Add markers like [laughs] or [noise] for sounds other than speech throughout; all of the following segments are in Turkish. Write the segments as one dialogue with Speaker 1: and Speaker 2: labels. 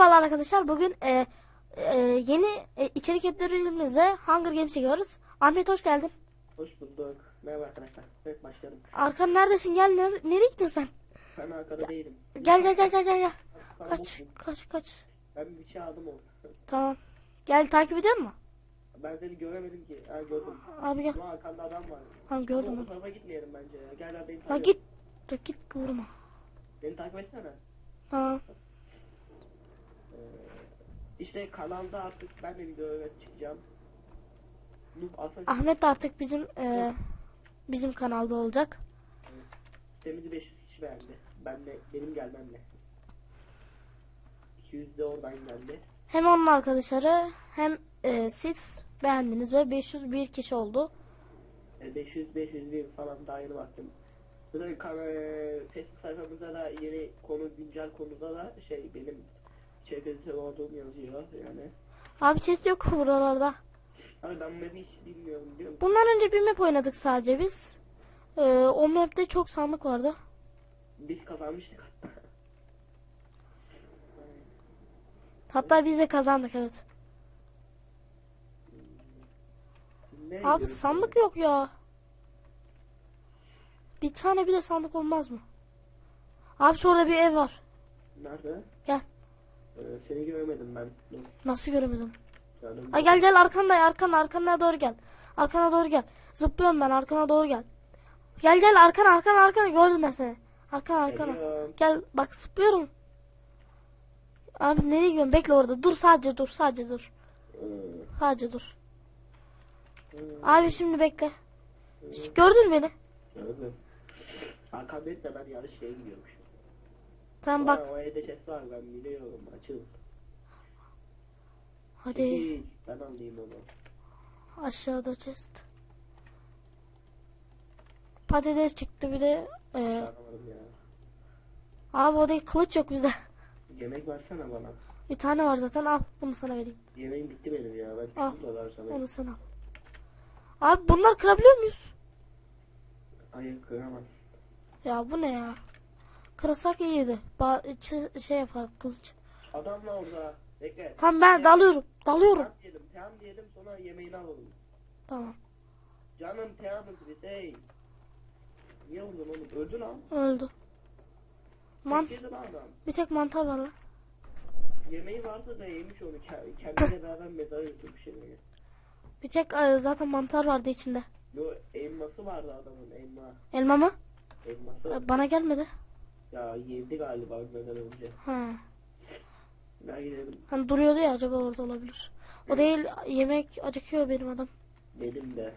Speaker 1: Merhabalar arkadaşlar. Bugün e, e, yeni e, içerik editörümüzle Hunger Games çekiyoruz. Ahmet hoş geldin.
Speaker 2: Hoş bulduk. Merhaba arkadaşlar. Evet başlayalım.
Speaker 1: Arkan neredesin? Gel ner- nereye gittin sen?
Speaker 2: Ben arkada değilim.
Speaker 1: Gel gel gel gel gel gel. Kaç kaç kaç.
Speaker 2: Ben bir şey aldım o.
Speaker 1: Tamam. Gel takip ediyor musun?
Speaker 2: Ben seni göremedim ki. Ha gördüm.
Speaker 1: Abi gel.
Speaker 2: Ama arkanda adam var.
Speaker 1: Tamam gördüm
Speaker 2: Ama o tarafa gitmeyelim bence ya. Gel abi beni
Speaker 1: Ha
Speaker 2: takip
Speaker 1: git. Dur git vurma.
Speaker 2: Beni takip etsene.
Speaker 1: Tamam.
Speaker 2: Ee, işte kanalda artık ben de video evet çıkacağım.
Speaker 1: Ahmet artık bizim e, bizim kanalda olacak.
Speaker 2: sitemizi 500 kişi beğendi. Ben de benim gelmemle. 200 de oradan geldi.
Speaker 1: Hem onun arkadaşları hem e, siz beğendiniz ve 501 kişi oldu.
Speaker 2: E, 500 501 falan daha yeni baktım. Kamera Facebook sayfamızda da yeni konu güncel konuda da şey benim çevresi olduğum yazıyor yani.
Speaker 1: Abi chest yok buralarda.
Speaker 2: Abi ben map'i hiç bilmiyorum biliyor musun?
Speaker 1: Bundan önce bir map oynadık sadece biz. Ee, o map'te çok sandık vardı.
Speaker 2: Biz kazanmıştık hatta.
Speaker 1: Hatta biz de kazandık evet.
Speaker 2: Ne
Speaker 1: Abi
Speaker 2: diyorsun?
Speaker 1: sandık yok ya. Bir tane bile sandık olmaz mı? Abi şurada bir ev var.
Speaker 2: Nerede? Seni göremedim ben.
Speaker 1: Nasıl göremedim? Ay gel gel arkanda arkana arkana doğru gel. Arkana doğru gel. Zıplıyorum ben arkana doğru gel. Gel gel arkana arkana arkana gördüm ben seni. Arkana arkana.
Speaker 2: Geliyorum.
Speaker 1: Gel bak zıplıyorum. Abi nereye gidiyorsun? Bekle orada. Dur sadece dur sadece dur.
Speaker 2: Ee,
Speaker 1: Sadece dur.
Speaker 2: ee,
Speaker 1: Abi şimdi bekle. Gördün beni.
Speaker 2: Gördüm. Hakan ben yanlış şeye gidiyormuş.
Speaker 1: Tamam
Speaker 2: Bak.
Speaker 1: bak.
Speaker 2: O evde ses var ben biliyorum açıl.
Speaker 1: Hadi
Speaker 2: Ben alayım onu.
Speaker 1: aşağıda chest. Patates çıktı bir de. e, abi o değil kılıç yok bizde.
Speaker 2: Yemek versene bana.
Speaker 1: Bir tane var zaten al bunu sana vereyim.
Speaker 2: Yemeğim bitti benim ya. Ben
Speaker 1: Al.
Speaker 2: sana.
Speaker 1: Onu sana al. Abi bunlar kırabiliyor muyuz?
Speaker 2: Hayır kıramaz.
Speaker 1: Ya bu ne ya? Kırsak iyiydi. Ba şey yapar kılıç.
Speaker 2: Adam var orada. Bekle.
Speaker 1: Tamam ben dalıyorum. Dalıyorum.
Speaker 2: Tamam diyelim. Tamam diyelim sonra yemeğini alalım.
Speaker 1: Tamam.
Speaker 2: Canım tamam bir hey. Niye vurdun oğlum? Öldü lan.
Speaker 1: Öldü. Man
Speaker 2: lan adam.
Speaker 1: bir tek mantar var lan.
Speaker 2: Yemeği varsa da yemiş onu. Ke- Kendiyle beraber mezara götürmüş yemeği.
Speaker 1: Bir tek e, zaten mantar vardı içinde.
Speaker 2: Yo elması vardı adamın elma.
Speaker 1: Elma mı?
Speaker 2: Elması.
Speaker 1: E, Bana gelmedi.
Speaker 2: Ya yedi galiba ölmeden önce.
Speaker 1: Ha.
Speaker 2: Ben gidelim.
Speaker 1: Hani duruyordu ya acaba orada olabilir. O değil yemek acıkıyor benim adam.
Speaker 2: Benim de.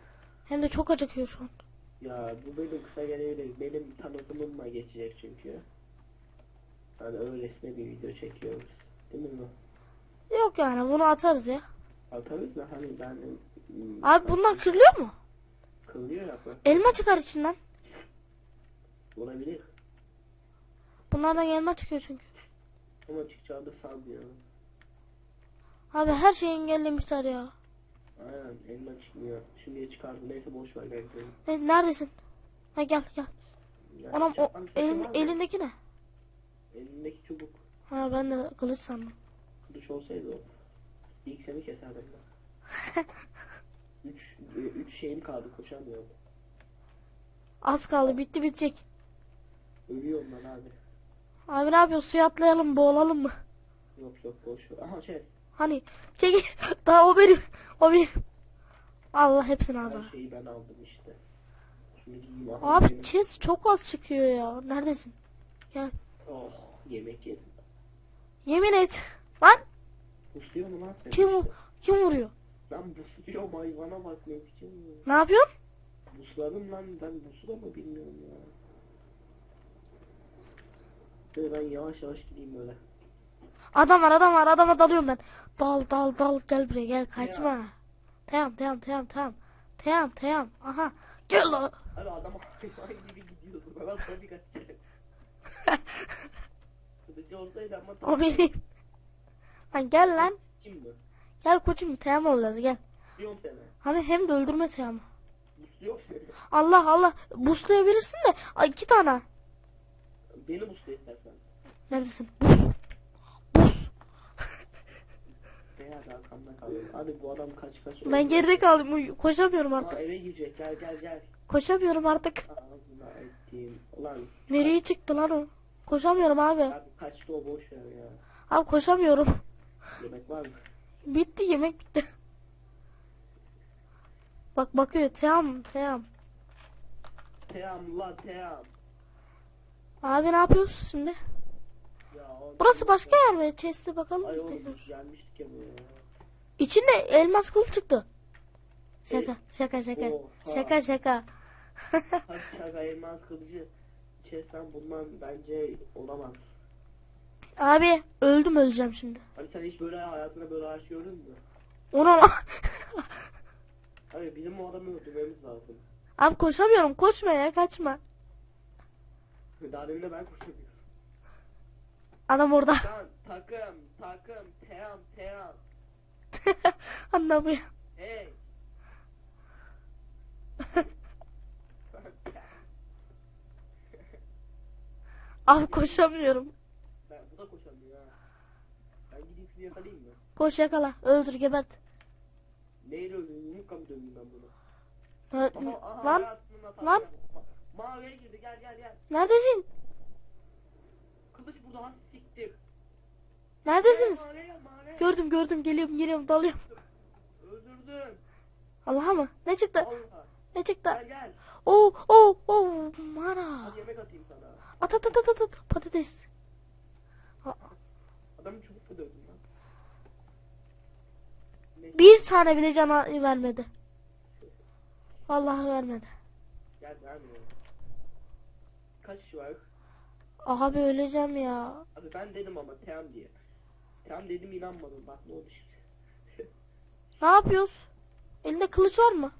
Speaker 1: Hem de çok acıkıyor şu an.
Speaker 2: Ya bu bölüm kısa gelebilir. Benim tanıtımımla geçecek çünkü. Hani öylesine bir video çekiyoruz. Değil mi?
Speaker 1: Yok yani bunu atarız ya.
Speaker 2: Atarız da hani ben
Speaker 1: Abi bunlar kırılıyor mu?
Speaker 2: kılıyor ya bak.
Speaker 1: Elma çıkar içinden.
Speaker 2: Olabilir.
Speaker 1: Bunlardan elma çıkıyor çünkü.
Speaker 2: Ama çıkacağını sanmıyorum.
Speaker 1: Abi her şeyi engellemişler ya.
Speaker 2: Aynen elma çıkmıyor. Şimdiye çıkardı. Neyse boş ver gel gidelim.
Speaker 1: Ne, neredesin? Ha gel gel.
Speaker 2: Ya
Speaker 1: Anam o
Speaker 2: lan,
Speaker 1: elin, elindeki ne?
Speaker 2: Elindeki çubuk.
Speaker 1: Ha ben de kılıç sandım.
Speaker 2: Kılıç olsaydı o. İlk seni keserdim ben. [laughs] üç, üç şeyim kaldı koşamıyorum.
Speaker 1: Az kaldı bitti bitecek.
Speaker 2: Ölüyorum ben abi.
Speaker 1: Abi ne yapıyorsun? Suya atlayalım boğulalım mı?
Speaker 2: Yok yok boş. Aha şey.
Speaker 1: Hani çekil. [laughs] Daha o benim. O benim. Allah hepsini aldı.
Speaker 2: Her şeyi ben aldım işte. Şimdi.
Speaker 1: Abi chest çok az çıkıyor ya. Neredesin? Gel.
Speaker 2: Oh yemek yedim.
Speaker 1: Yemin et. Lan
Speaker 2: Busluyor mu lan
Speaker 1: kim kim vuruyor?
Speaker 2: Ben busluyorum hayvana bak ne biçim.
Speaker 1: Ne yapıyorsun?
Speaker 2: Busladım lan ben busla mı bilmiyorum ya. Böyle ben yavaş yavaş gideyim böyle.
Speaker 1: Adam var adam var adama dalıyorum ben. Dal dal dal gel buraya gel kaçma. Tamam tamam tamam tamam. Tamam tamam. Aha. Gel lan.
Speaker 2: Abi adam [laughs] hayvan gibi gidiyordu. Ben tabii kaçacağım. Kılıcı olsaydı ama
Speaker 1: O benim. Lan gel lan.
Speaker 2: Kim mi?
Speaker 1: Gel koçum tamam olacağız gel.
Speaker 2: Diyorum sana.
Speaker 1: Hani hem de öldürme tamam.
Speaker 2: Seni.
Speaker 1: Allah Allah. Buslayabilirsin de. Ay iki tane.
Speaker 2: Beni busla istersen.
Speaker 1: Neredesin? Bus. Bus.
Speaker 2: hadi arkamda kalıyor. Hadi bu adam kaç kaç.
Speaker 1: Ben geride kaldım. Koşamıyorum
Speaker 2: Aa,
Speaker 1: artık.
Speaker 2: eve girecek gel gel gel.
Speaker 1: Koşamıyorum artık.
Speaker 2: Ağzına ettiğim. Ulan
Speaker 1: Nereye çıktı lan o? Koşamıyorum abi.
Speaker 2: abi kaçtı o boş ver ya.
Speaker 1: Abi koşamıyorum.
Speaker 2: Yemek var mı?
Speaker 1: Bitti yemek bitti. Bak bakıyor. Tamam tamam.
Speaker 2: Team la team.
Speaker 1: Abi ne yapıyoruz şimdi?
Speaker 2: Ya,
Speaker 1: Burası başka yer mi? Chest'e bakalım.
Speaker 2: Ay buraya.
Speaker 1: İçinde elmas kılıç çıktı. Şaka şaka şaka.
Speaker 2: Oha.
Speaker 1: Şaka şaka. [laughs]
Speaker 2: Şaka elmas kılıcı. Çesten bundan bence olamaz.
Speaker 1: Abi öldüm öleceğim şimdi.
Speaker 2: Abi sen hiç böyle hayatında böyle ağaç gördün mü?
Speaker 1: Ona [laughs]
Speaker 2: Abi bizim o adamı öldürmemiz lazım.
Speaker 1: Abi koşamıyorum. Koşma ya kaçma.
Speaker 2: De ben koşuyorum.
Speaker 1: Adam orada.
Speaker 2: Lan takım takım team team. [laughs]
Speaker 1: Anlamıyor.
Speaker 2: Hey. [laughs]
Speaker 1: Abi koşamıyorum.
Speaker 2: ben bu da koşamıyor ha. Ben gideyim sizi yakalayayım mı?
Speaker 1: Koş yakala. Öldür gebert.
Speaker 2: Neyle öldürdün? Yumrukla mı dövdüm ben bunu?
Speaker 1: Ö-
Speaker 2: Aha, aha,
Speaker 1: Lan
Speaker 2: hayatımın hatası
Speaker 1: lan.
Speaker 2: yaptım. Ma- Maviye girdi gel gel gel.
Speaker 1: neredesin?
Speaker 2: Kılıç burada ha siktir.
Speaker 1: Neredesiniz?
Speaker 2: Gel gel maviye.
Speaker 1: Gördüm gördüm geliyorum geliyorum dalıyorum.
Speaker 2: Öldürdün.
Speaker 1: Allah'a mı? Ne çıktı?
Speaker 2: Allah.
Speaker 1: Ne çıktı?
Speaker 2: Gel gel.
Speaker 1: Oo oo oo mara.
Speaker 2: Hadi yemek atayım sana.
Speaker 1: At at at at at, at. patates.
Speaker 2: Adamı çubuk da dövdüm lan. Neyse,
Speaker 1: Bir tane bile cana vermedi. Vallahi vermedi.
Speaker 2: Gel vermiyor. Kaç var?
Speaker 1: Abi öleceğim ya.
Speaker 2: Abi ben dedim ama Team diye. Team dedim inanmadın bak ne oldu şimdi. [laughs]
Speaker 1: Ne yapıyoruz? Elinde kılıç var mı?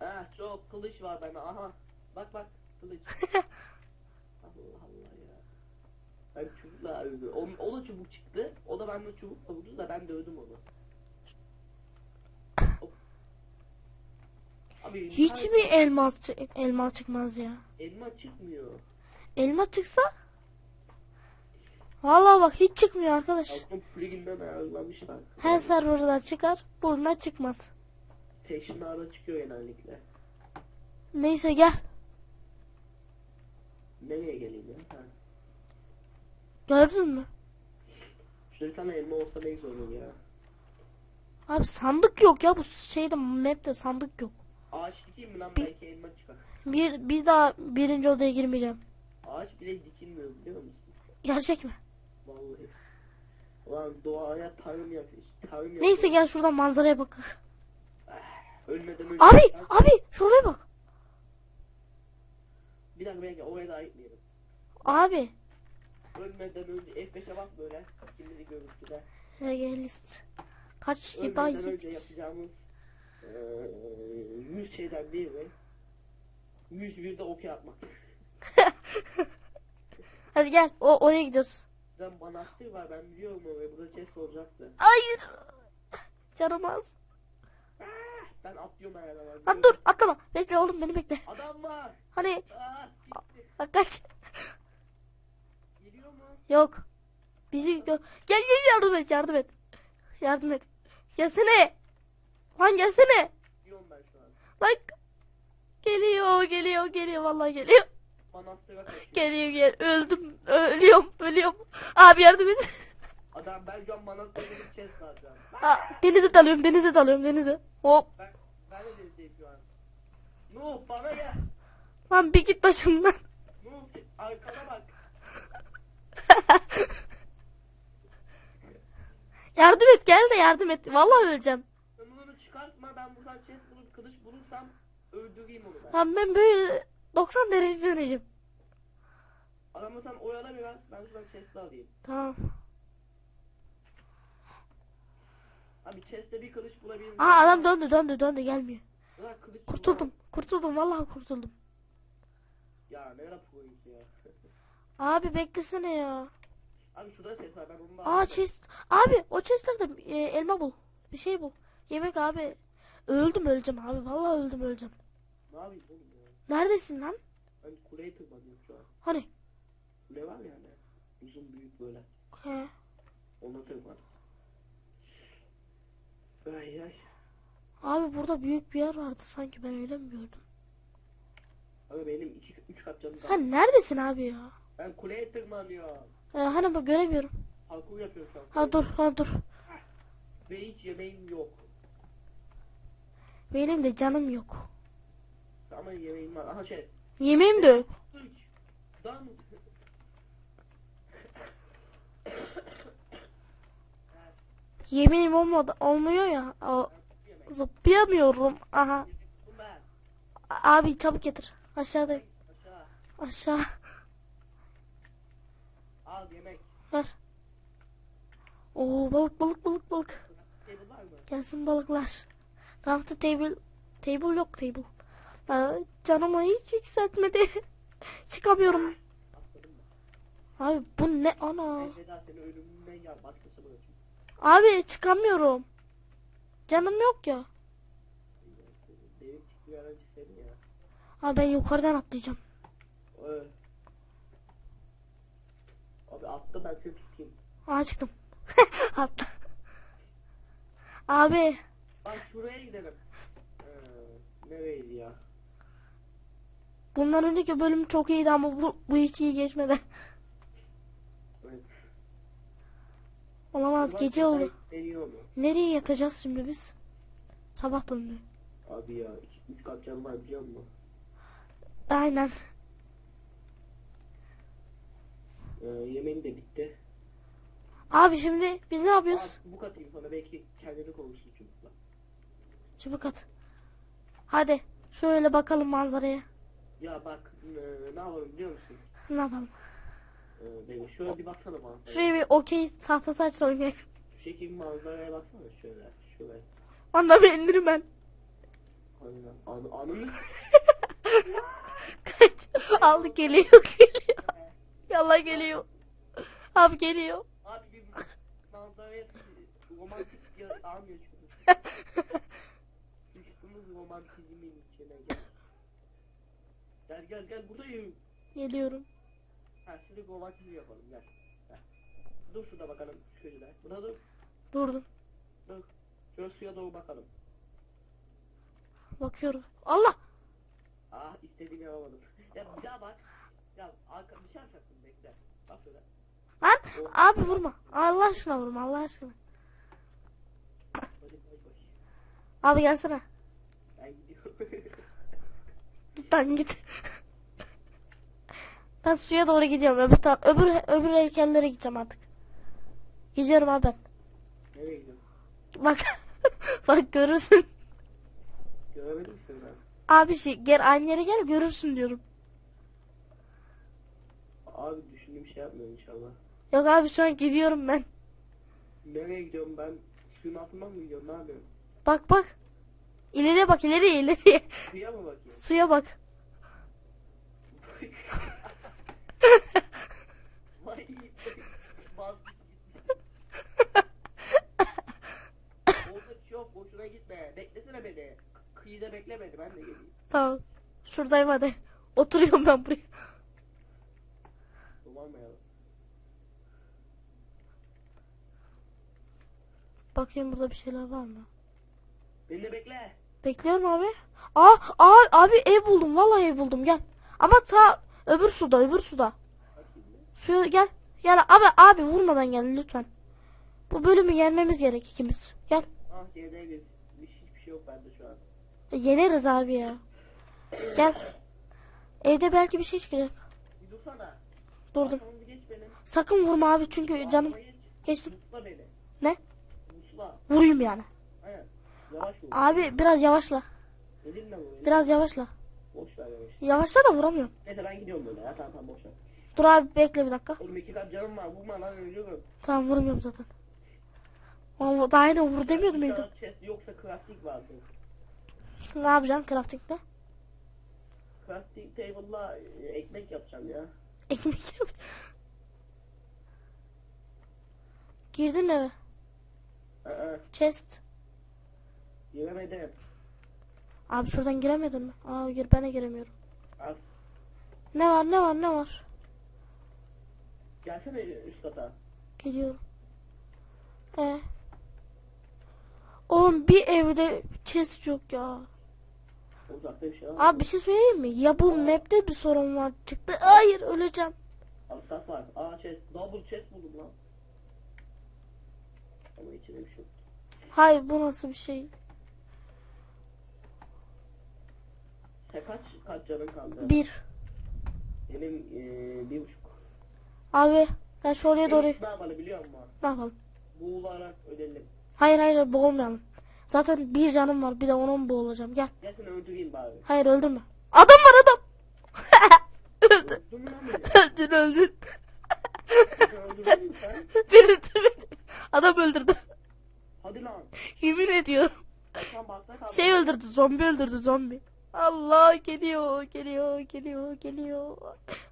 Speaker 2: Ah çok kılıç var bende aha. Bak bak kılıç. [laughs] Allah Allah ya. Ben çubukla öldü. O, o da çubuk çıktı. O da benden çubukla vurdu da ben dövdüm onu. Abi
Speaker 1: Hiç mi elmas çı- elmas çıkmaz ya?
Speaker 2: Elma çıkmıyor.
Speaker 1: Elma çıksa? Vallahi bak hiç çıkmıyor arkadaş.
Speaker 2: Aklım pluginden ayarlamışlar.
Speaker 1: Her serverdan çıkar, bundan çıkmaz.
Speaker 2: Teşhinarda çıkıyor genellikle.
Speaker 1: Neyse gel.
Speaker 2: Nereye geleyim ya? Ha.
Speaker 1: Gördün mü?
Speaker 2: Şurada bir tane elma olsa ne güzel olur ya.
Speaker 1: Abi sandık yok ya bu şeyde map'te sandık yok.
Speaker 2: Ağaç dikeyim mi lan
Speaker 1: Bir-
Speaker 2: belki elma çıkar.
Speaker 1: Bir bir daha birinci odaya girmeyeceğim.
Speaker 2: Ağaç bile dikilmiyor biliyor musun?
Speaker 1: Gerçek mi?
Speaker 2: Vallahi. Ulan doğaya tarım yapıyor. Tarım yapıyor.
Speaker 1: Neyse gel şuradan manzaraya bak.
Speaker 2: Ölmeden önce.
Speaker 1: Abi abi şuraya bak.
Speaker 2: Bir dakika belki oraya da gitmeyelim.
Speaker 1: Abi.
Speaker 2: Ölmeden önce F5'e bak böyle. Şimdi görüntüde.
Speaker 1: Realist. Kaç daha
Speaker 2: Ölmeden önce yapacağımız eee 100 şeyden biri 101 de okey atmak. [laughs]
Speaker 1: Hadi gel o oraya gidiyoruz.
Speaker 2: Ben manastır var ben biliyorum oraya burada chest olacaktı.
Speaker 1: Hayır. Canım az.
Speaker 2: Ah, Ben atlıyorum her yerden.
Speaker 1: Lan dur atlama. Bekle oğlum beni bekle.
Speaker 2: Adam var.
Speaker 1: Hani bak kaç.
Speaker 2: Geliyor mu?
Speaker 1: Yok. Bizi gel gel yardım et yardım et. Yardım et. Gelsene. Lan gelsene.
Speaker 2: Diyorum ben şu an.
Speaker 1: Lan geliyor geliyor geliyor vallahi geliyor. Geliyor gel öldüm ölüyorum ölüyorum. Abi yardım et.
Speaker 2: Adam ben şu an manastıra gidip alacağım.
Speaker 1: Denize dalıyorum denize dalıyorum denize. Hop.
Speaker 2: Ben, ben de denizdeyim şu an. Nuh bana gel.
Speaker 1: Lan bir git başımdan.
Speaker 2: Nuh arkana bak. [laughs]
Speaker 1: Yardım et gel de yardım et. Vallahi öleceğim.
Speaker 2: Bunu çıkartma ben buradan chest bulup kılıç bulursam öldüreyim onu ben.
Speaker 1: Lan ben böyle 90 derece döneceğim.
Speaker 2: Adamı sen oyala biraz ben şuradan chest'i alayım.
Speaker 1: Tamam.
Speaker 2: Abi chest'te bir kılıç bulabilirim.
Speaker 1: Aa adam döndü döndü döndü gelmiyor.
Speaker 2: Ulan kılıç
Speaker 1: Kurtuldum. Kurtuldum vallahi kurtuldum.
Speaker 2: Ya ne proyuz ya. [laughs]
Speaker 1: Abi beklesene ya.
Speaker 2: Abi şurada chest var ben da
Speaker 1: Aa chest. Abi o chestlerde e, elma bul. Bir şey bul. Yemek abi. Öldüm öleceğim abi. Vallahi öldüm öleceğim.
Speaker 2: Ne yapayım oğlum ya.
Speaker 1: Neredesin lan?
Speaker 2: Ben kuleye tırmanıyorum şu an.
Speaker 1: Hani?
Speaker 2: Kule var yani. Uzun büyük böyle.
Speaker 1: He.
Speaker 2: Ona tırman. Ay ay.
Speaker 1: Abi burada büyük bir yer vardı sanki ben öyle mi gördüm?
Speaker 2: Abi benim iki, üç kat canım.
Speaker 1: Sen neredesin abi ya?
Speaker 2: Ben kuleye tırmanıyorum.
Speaker 1: Ee, hani bak göremiyorum.
Speaker 2: Parkur yapıyorum şu an.
Speaker 1: Ha dur ha dur.
Speaker 2: Ve hiç yemeğim yok.
Speaker 1: Benim de canım yok.
Speaker 2: Ama yemeğim var. Aha şey.
Speaker 1: Yemeğim de yok. Yemeğim olmadı olmuyor ya. O, zıplayamıyorum. Aha. Abi çabuk getir. Aşağıda.
Speaker 2: Aşağı.
Speaker 1: Aşağı.
Speaker 2: Al yemek.
Speaker 1: Ver. Oo balık balık balık balık. Gelsin balıklar. Raftı table. Table yok table. Aa, canımı hiç yükseltmedi. [laughs] Çıkamıyorum. Abi bu ne ana?
Speaker 2: Ya.
Speaker 1: Abi çıkamıyorum. Canım yok ya.
Speaker 2: Ya.
Speaker 1: Abi ben yukarıdan atlayacağım.
Speaker 2: Abi attı ben seni tutayım.
Speaker 1: Aa çıktım. [laughs] Hatta. Abi
Speaker 2: Bak şuraya gidelim. Ee, nereydi ya?
Speaker 1: bundan önceki bölüm çok iyiydi ama bu, bu hiç iyi geçmedi.
Speaker 2: Evet.
Speaker 1: Olamaz
Speaker 2: Ulan
Speaker 1: gece oldu. Nereye yatacağız şimdi biz? Sabah döndü.
Speaker 2: Abi ya iki- üç kat var biliyor musun?
Speaker 1: Aynen.
Speaker 2: Ee, yemeğim de bitti.
Speaker 1: Abi şimdi biz ne yapıyoruz?
Speaker 2: Bu katayım sana belki kendini çocukla.
Speaker 1: Çabuk at. Hadi şöyle bakalım manzaraya.
Speaker 2: Ya bak ee, ne yapalım biliyor musun?
Speaker 1: Ne yapalım?
Speaker 2: Ee, şöyle bir baksana manzaraya.
Speaker 1: Şuraya bir okey tahtası aç oynayalım.
Speaker 2: Şu şekil manzaraya baksana şöyle. Şöyle.
Speaker 1: Onda beğenirim ben.
Speaker 2: Aynen. An anını [laughs]
Speaker 1: Kaç. Aldı geliyor geliyor. Yalla geliyor. Abi geliyor.
Speaker 2: Abi bir manzaraya romantik bir an yaşıyoruz. [laughs] Romantizmin içine gel. Gel gel gel buradayım.
Speaker 1: Geliyorum.
Speaker 2: Ha şimdi romantizm yapalım gel. Gel. Dur şurada bakalım şöyle. Buna dur.
Speaker 1: Durdum.
Speaker 2: Dur. Şöyle suya doğru bakalım.
Speaker 1: Bakıyorum. Allah.
Speaker 2: Ah istediğimi yapamadım. Ya bir daha bak. Ya arka bir şey yapacaksın bekle. Bak şöyle.
Speaker 1: Lan abi vurma. Allah aşkına vurma Allah aşkına.
Speaker 2: Hadi hadi bak.
Speaker 1: Abi gelsene. Lütfen git. ben suya doğru gidiyorum. Öbür taraf, öbür öbür heykellere gideceğim artık. Gidiyorum abi ben.
Speaker 2: Nereye gidiyorsun?
Speaker 1: Bak. [laughs] Bak görürsün.
Speaker 2: Seni ben.
Speaker 1: Abi şey gel aynı yere gel görürsün diyorum.
Speaker 2: Abi düşündüğüm şey yapmıyorum inşallah.
Speaker 1: Yok abi şu an gidiyorum ben.
Speaker 2: Nereye gidiyorum ben? Suyun altından mı gidiyorum? Ne yapıyorum?
Speaker 1: Bak bak. İleriye bak ileriye ileriye.
Speaker 2: Suya mı bakayım?
Speaker 1: Suya bak.
Speaker 2: Orada çok boşuna gitme. Beklesene beni. Kıyıda bekle beni ben de geleyim.
Speaker 1: Tamam. Şuradayım hadi. Oturuyorum ben buraya.
Speaker 2: Dolanmayalım.
Speaker 1: Bakayım burada bir şeyler var mı?
Speaker 2: Beni bekle.
Speaker 1: Bekliyorum abi. Aa, aa abi ev buldum. Vallahi ev buldum. Gel. Ama ta öbür suda, öbür suda. Suya gel. Gel abi abi vurmadan gel lütfen. Bu bölümü yenmemiz gerek ikimiz. Gel.
Speaker 2: Ah yedeğimiz. Hiçbir şey yok bende şu an.
Speaker 1: E, Yeneriz abi ya. Gel. Evde belki bir şey çıkacak.
Speaker 2: Bir dursana.
Speaker 1: Durdum. Sakın vurma abi çünkü canım geçtim. Ne? Vurayım yani.
Speaker 2: Yavaş vur.
Speaker 1: Abi biraz yavaşla.
Speaker 2: Vur.
Speaker 1: Biraz yavaşla.
Speaker 2: Boş ver yavaş.
Speaker 1: Yavaşla da vuramıyorum.
Speaker 2: Neyse ben gidiyorum böyle ya. Tamam tamam boş ver.
Speaker 1: Dur abi bekle bir dakika.
Speaker 2: Oğlum iki kat canım var. Vurma lan ölüyorum.
Speaker 1: Tamam vurmuyorum zaten. Ama daha yine vur demiyordum evde.
Speaker 2: Chest yoksa crafting vardır.
Speaker 1: Ne yapacaksın crafting'de?
Speaker 2: Crafting table'la e, ekmek yapacağım ya.
Speaker 1: Ekmek yap. Girdin eve.
Speaker 2: Aa,
Speaker 1: Chest.
Speaker 2: Giremedim.
Speaker 1: Abi şuradan giremedin mi? Aa gir ben de giremiyorum.
Speaker 2: Al.
Speaker 1: Ne var ne var ne var?
Speaker 2: Gelsene üst kata.
Speaker 1: Geliyorum. Ee. Oğlum bir evde chest yok ya.
Speaker 2: Uzakta bir şey var.
Speaker 1: Abi bir şey söyleyeyim mi? Ya bu map'te bir sorun var çıktı. Hayır öleceğim.
Speaker 2: Asas var. Aa chest. Double chest buldum lan. Ama içinde bir şey yok.
Speaker 1: Hayır bu nasıl bir şey?
Speaker 2: Kaç, kaç canın kaldı?
Speaker 1: Bir.
Speaker 2: Benim eee bir buçuk.
Speaker 1: Abi ben şu oraya doğru
Speaker 2: Ne yapalım biliyor musun?
Speaker 1: ne yapalım?
Speaker 2: Boğularak ölelim.
Speaker 1: Hayır hayır boğulmayalım. Zaten bir canım var bir de onun boğulacağım. Gel.
Speaker 2: Gel seni öldüreyim bari.
Speaker 1: Hayır öldürme. Adam var adam. [laughs] Öldü.
Speaker 2: Öldün?
Speaker 1: Öldün öldün. [laughs] Beni. Adam öldürdü.
Speaker 2: Hadi lan.
Speaker 1: Yemin ediyorum.
Speaker 2: Kal.
Speaker 1: Şey öldürdü zombi öldürdü zombi. Allah geliyor geliyor geliyor geliyor.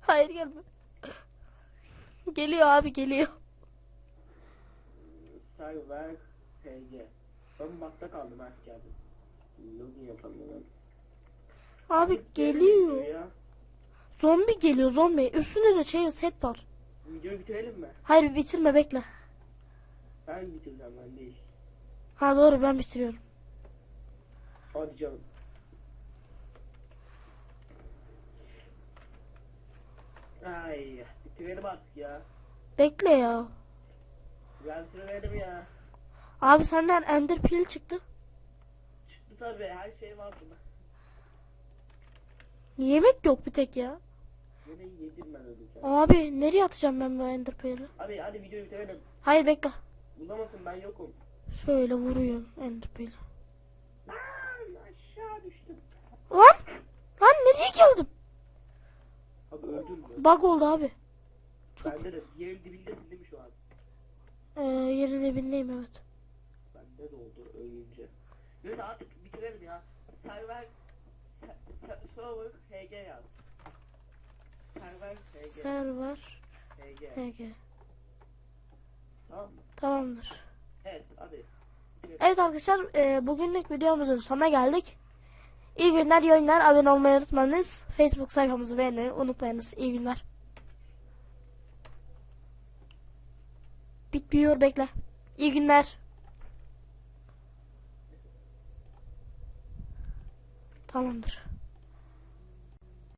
Speaker 1: Hayır gelme. Geliyor abi geliyor.
Speaker 2: Server PG. Ben bakta kaldım geldim. Login yapamıyorum.
Speaker 1: Abi
Speaker 2: Geri
Speaker 1: geliyor.
Speaker 2: Ya.
Speaker 1: Zombi geliyor zombi. Üstünde de şey set var.
Speaker 2: Videoyu bitirelim mi?
Speaker 1: Hayır bitirme bekle.
Speaker 2: Ben bitireceğim ben değil.
Speaker 1: Ha doğru ben bitiriyorum.
Speaker 2: Hadi canım. Ay bitirelim artık ya.
Speaker 1: Bekle ya.
Speaker 2: Ben bitirelim ya.
Speaker 1: Abi senden ender pil çıktı.
Speaker 2: Çıktı tabii her şey var bunda.
Speaker 1: Yemek yok bir tek ya.
Speaker 2: Yemeği yedim ben öleceğim.
Speaker 1: Abi nereye atacağım ben bu ender pil'i?
Speaker 2: Hadi hadi videoyu bitirelim.
Speaker 1: Hayır bekle.
Speaker 2: Uzamasın ben yokum.
Speaker 1: Şöyle vuruyorum ender pil'i.
Speaker 2: Lan aşağı düştüm.
Speaker 1: Lan! Lan nereye geldim?
Speaker 2: Abi öldün mü?
Speaker 1: Bug oldu abi. Çok
Speaker 2: Bende de yerin dibindesin değil mi şu an?
Speaker 1: ee, yerin dibindeyim evet.
Speaker 2: Bende de oldu ölünce. Neyse artık bitirelim ya. Server se- se- server HG yaz. Server HG.
Speaker 1: Server
Speaker 2: HG.
Speaker 1: HG.
Speaker 2: Tamam mı?
Speaker 1: Tamamdır.
Speaker 2: Evet hadi.
Speaker 1: Evet arkadaşlar e, bugünlük videomuzun sonuna geldik. İyi günler, iyi oyunlar. Abone olmayı unutmayınız. Facebook sayfamızı beğenmeyi unutmayınız. İyi günler. Bitmiyor bekle. İyi günler. Tamamdır.